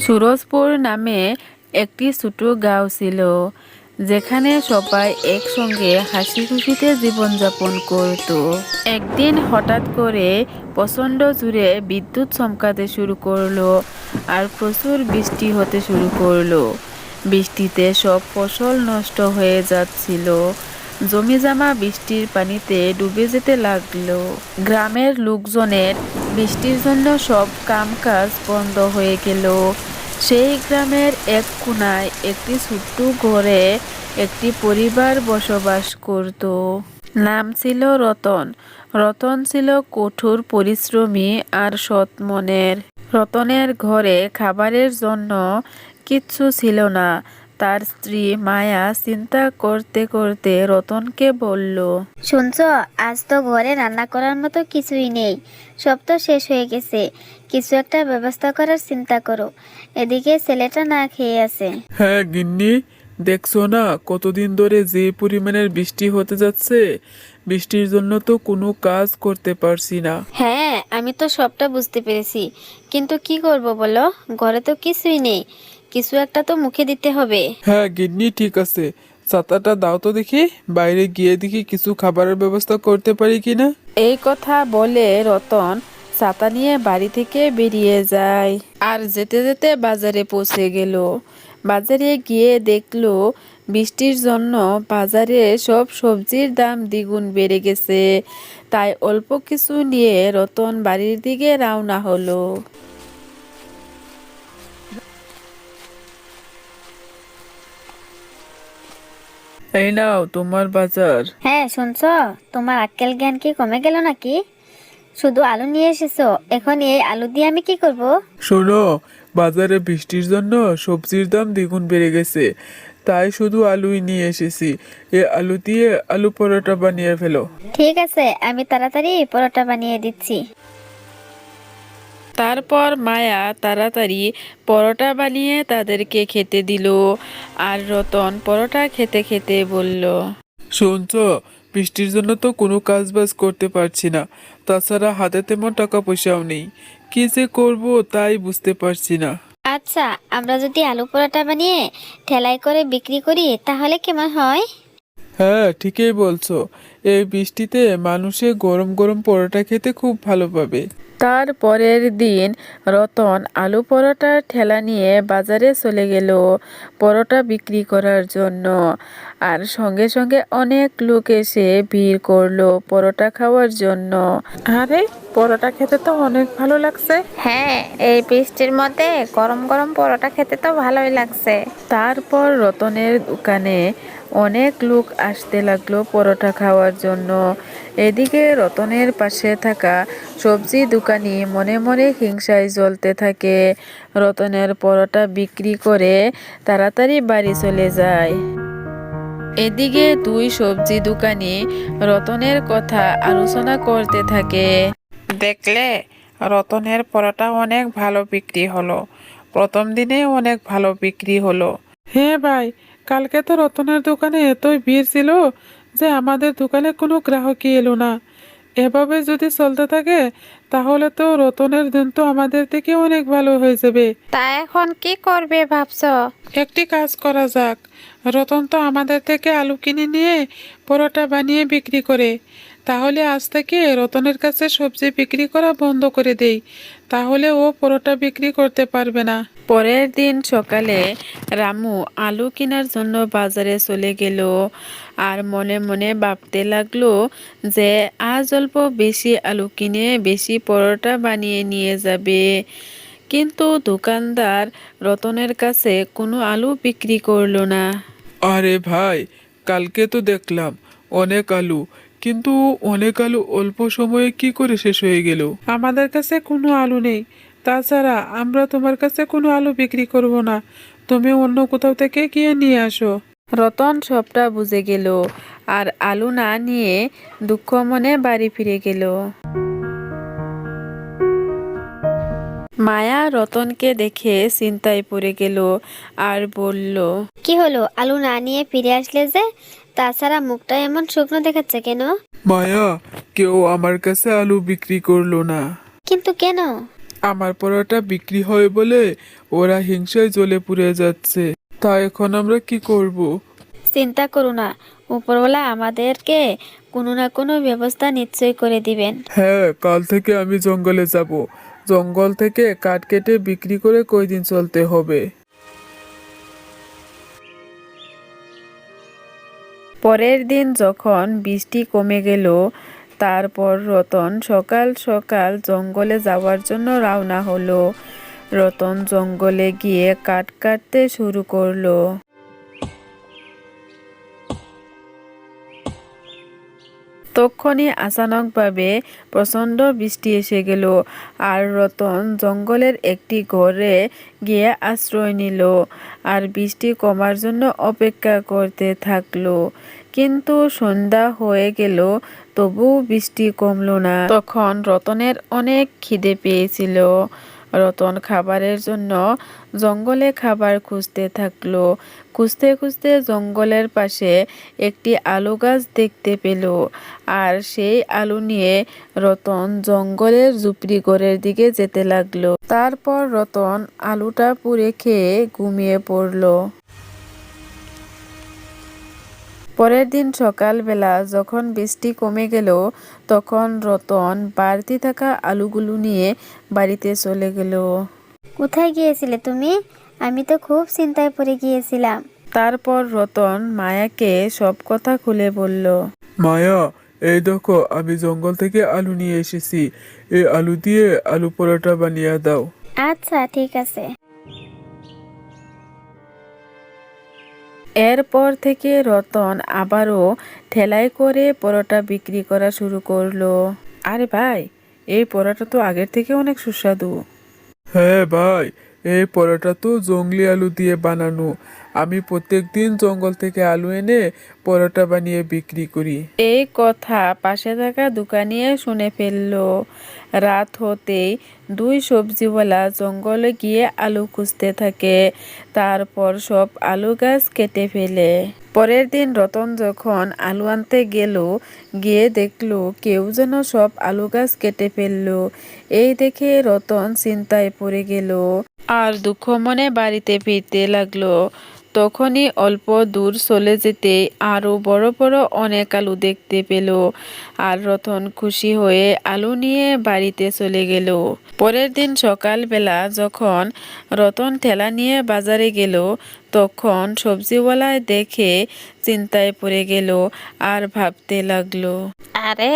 সুরজপুর নামে একটি ছোট গাঁও ছিল, যেখানে সবাই একসঙ্গে হাসি খুশিতে জীবনযাপন করত। একদিন হঠাৎ করে প্রচণ্ড জুড়ে বিদ্যুৎ চমকাতে শুরু করল আর প্রচুর বৃষ্টি হতে শুরু করল। বৃষ্টিতে সব ফসল নষ্ট হয়ে যাচ্ছিল। জমি জামা বৃষ্টির পানিতে ডুবে যেতে লাগল। গ্রামের লোকজনের বৃষ্টির জন্য সব কামকাজ বন্ধ হয়ে গেল। সেই গ্রামের এক কোনায় একটি ছোট্ট ঘরে একটি পরিবার বসবাস করত। নাম ছিল রতন। রতন ছিল কঠোর পরিশ্রমী আর সৎ মনের। রতনের ঘরে খাবারের জন্য কিচ্ছু ছিল না। তার স্ত্রী মায়া চিন্তা করতে করতে রতনকে বলল শুনছ আজ তো ঘরে রান্না করার মতো কিছুই নেই। সব তো শেষ হয়ে গেছে। কিছু একটা ব্যবস্থা করার চিন্তা করো। এদিকে ছেলেটা না খেয়ে আছে। হ্যাঁ গিন্নি দেখছ না কতদিন ধরে যে পরিমাণের বৃষ্টি হতে যাচ্ছে? বৃষ্টির জন্য তো কোনো কাজ করতে পারছি না। হ্যাঁ আমি তো সবটা বুঝতে পেরেছি। কিন্তু কি করব বলো? ঘরে তো কিছুই নেই। কিছু একটা তো মুখে দিতে হবে। হ্যাঁ গিন্নি ঠিক আছে। ছাতাটা দাও তো দেখি বাইরে গিয়ে দেখি কিছু খাবারের ব্যবস্থা করতে পারি কিনা। এই কথা বলে রতন ছাতা নিয়ে বাড়ি থেকে বেরিয়ে যায়। আর যেতে যেতে বাজারে পৌঁছে গেল। বাজারে গিয়ে দেখল বৃষ্টির জন্য বাজারে সব সবজির দাম দ্বিগুণ বেড়ে গেছে। তাই অল্প কিছু নিয়ে রতন বাড়ির দিকে রওনা হলো। এই নাও তোমার বাজার। হ্যাঁ শুনছ? তোমার আক্কেল জ্ঞান কি কমে গেল নাকি? শুধু আলু নিয়ে এসেছ এখন এই আলু দিয়ে আমি কি করব? শোনো বাজারে বৃষ্টির জন্য সবজির দাম দ্বিগুণ বেড়ে গেছে। তাই শুধু আলুই নিয়ে এসেছি। এ আলু দিয়ে আলু পরোটা বানিয়ে ফেলো। ঠিক আছে আমি তাড়াতাড়ি পরোটা বানিয়ে দিচ্ছি। তারপর মায়া তাড়াতাড়ি পরোটা বানিয়ে তাদেরকে খেতে দিল। আর রতন পরোটা খেতে খেতে বলল শুনছ বৃষ্টির জন্য তো কোনো কাজ বাজ করতে পারছি না। তাছাড়া হাতে তেমন টাকা পয়সাও নেই। কি যে করব তাই বুঝতে পারছি না। আচ্ছা আমরা যদি আলু পরোটা বানিয়ে ঠেলাই করে বিক্রি করি তাহলে কেমন হয়? হ্যাঁ ঠিকই বলছো। এই বৃষ্টিতে মানুষে গরম গরম পরোটা খেতে খুব ভালো পাবে। তার পরের দিন রতন আলু পরোটার ঠেলা নিয়ে বাজারে চলে গেল পরোটা বিক্রি করার জন্য। আর সঙ্গে সঙ্গে অনেক লোক এসে ভিড় করল পরোটা খাওয়ার জন্য। আরে পরোটা খেতে তো অনেক ভালো লাগছে। হ্যাঁ এই বৃষ্টির মধ্যে গরম গরম পরোটা খেতে তো ভালোই লাগছে। তারপর রতনের দোকানে অনেক লোক আসতে লাগল পরোটা খাওয়ার জন্য। এদিকে রতনের পাশে থাকা সবজি দোকানি মনে মনে হিংসায় জ্বলতে থাকে। রতনের পরোটা বিক্রি করে তাড়াতাড়ি বাড়ি চলে যায়। এদিকে দুই সবজি দোকানি রতনের কথা আলোচনা করতে থাকে। দেখলে রতনের পরোটা অনেক ভালো বিক্রি হলো। প্রথম দিনে অনেক ভালো বিক্রি হলো। হ্যাঁ ভাই কালকে তো রতনের দোকানে এতই ভিড় ছিল যে আমাদের দোকানে কোনো গ্রাহকই এলো না। এভাবে যদি চলতে থাকে তাহলে তো রতনের দিন তো আমাদের থেকে অনেক ভালো হয়ে যাবে। তা এখন কি করবে ভাবছ? একটি কাজ করা যাক। রতন তো আমাদের থেকে আলু কিনে নিয়ে পরোটা বানিয়ে বিক্রি করে। তাহলে আজ থেকে রতনের কাছে সবজি বিক্রি করা বন্ধ করে দেই। তাহলে ও পরোটা বিক্রি করতে পারবে না। পরের দিন সকালে রামু আলু কেনার জন্য বাজারে চলে গেল। আর মনে মনে ভাবতে লাগল যে আজ অল্প বেশি আলু কিনে বেশি পরোটা বানিয়ে নিয়ে যাবে। কিন্তু দোকানদার রতনের কাছে কোনো আলু বিক্রি করল না। আরে ভাই কালকে তো দেখলাম অনেক আলু কিন্তু অনেক আলু অল্প সময়ে কি করে শেষ হয়ে গেল? আমাদের কাছে কোনো আলু নেই তাছাড়া আমরা তোমার কাছে কোনো আলু বিক্রি করব না। তুমি অন্য কোথাও থেকে গিয়ে নিয়ে আসো। রতন সবটা বুঝে গেল আর আলু না নিয়ে দুঃখ মনে বাড়ি ফিরে গেল। মায়া রতনকে দেখে চিন্তায় পড়ে গেল আর বলল কি হলো? আলু না নিয়ে ফিরে আসলে যে? তাছাড়া মুখটা এমন শুকনো দেখাচ্ছে কেন? মায়া কেউ আমার কাছে আলু বিক্রি করল না। কিন্তু কেন? আমার পরোটা বিক্রি হয় বলে ওরা হিংসায় জ্বলে পুড়ে যাচ্ছে। তা এখন আমরা কি করব। চিন্তা করো না। উপরওয়ালা আমাদেরকে কোনো না কোনো ব্যবস্থা নিশ্চয় করে দিবেন। হ্যাঁ কাল থেকে আমি জঙ্গলে যাব। জঙ্গল থেকে কাঠ কেটে বিক্রি করে কয়দিন চলতে হবে? পরের দিন যখন বৃষ্টি কমে গেল তারপর রতন সকাল সকাল জঙ্গলে যাওয়ার জন্য রওনা হলো। রতন জঙ্গলে গিয়ে কাঠ কাটতে শুরু করল। তক্ষণই আচানকভাবে প্রচণ্ড বৃষ্টি এসে গেল আর রতন জঙ্গলের একটি ঘরে গিয়ে আশ্রয় নিল আর বৃষ্টি কমার জন্য অপেক্ষা করতে থাকল। কিন্তু সন্ধ্যা হয়ে গেল, তবুও বৃষ্টি কমলো না। তখন রতনের অনেক খিদে পেয়েছিল। রতন খাবারের জন্য জঙ্গলে খাবার খুঁজতে থাকল। খুঁজতে খুঁজতে জঙ্গলের পাশে একটি আলু গাছ দেখতে পেল আর সেই আলু নিয়ে রতন জঙ্গলের ঝুপড়ি ঘরের দিকে যেতে লাগল। তারপর রতন আলুটা পুড়ে খেয়ে ঘুমিয়ে পড়ল। পরের দিন সকালবেলা যখন বৃষ্টি কমে গেল তখন রতন বাড়তি থাকা আলুগুলো নিয়ে বাড়িতে চলে গেল। কোথায় গিয়েছিলে তুমি? আমি তো খুব চিন্তায় পড়ে গিয়েছিলাম। তারপর রতন মায়াকে সব কথা খুলে বলল মায়া এই দেখো আমি জঙ্গল থেকে আলু নিয়ে এসেছি। এই আলু দিয়ে আলু পরোটা বানিয়ে দাও। আচ্ছা ঠিক আছে। এরপর থেকে রতন আবারও ঠেলাই করে পরোটা বিক্রি করা শুরু করল। আরে ভাই, এই পরোটা তো আগের থেকে অনেক সুস্বাদু। হ্যাঁ ভাই, এই পরোটা তো জঙ্গলি আলু দিয়ে বানানো। আমি প্রত্যেকদিন জঙ্গল থেকে আলু এনে পরোটা বানিয়ে বিক্রি করি। এই কথা পাশে থাকা দোকানিয়ে শুনে ফেলল। রাত হতেই দুই সবজিওয়ালা জঙ্গলে গিয়ে আলু খুঁজতে থাকে। তারপর সব আলু গাছ কেটে ফেলে। পরের দিন রতন যখন আলু আনতে গেল, গিয়ে দেখল কেউ যেন সব আলু গাছ কেটে ফেলল। এই দেখে রতন চিন্তায় পড়ে গেল। আর দুঃখ মনে বাড়িতে ফিরতে লাগল। তখনই অল্প দূর চলে যেতে আরও বড় বড় অনেক আলু দেখতে পেল। আর রতন খুশি হয়ে আলু নিয়ে বাড়িতে চলে গেল। পরের দিন সকালবেলা যখন রতন ঠেলা নিয়ে বাজারে গেল, তখন সবজিওয়ালায় দেখে চিন্তায় পড়ে গেল আর ভাবতে লাগল। আরে,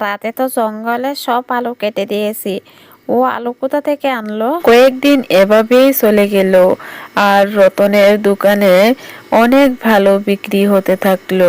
রাতে তো জঙ্গলে সব আলু কেটে দিয়েছি। ও আলু কোথা থেকে আনলো? কয়েকদিন এভাবেই চলে গেল আর রতনের দোকানে অনেক ভালো বিক্রি হতে থাকল।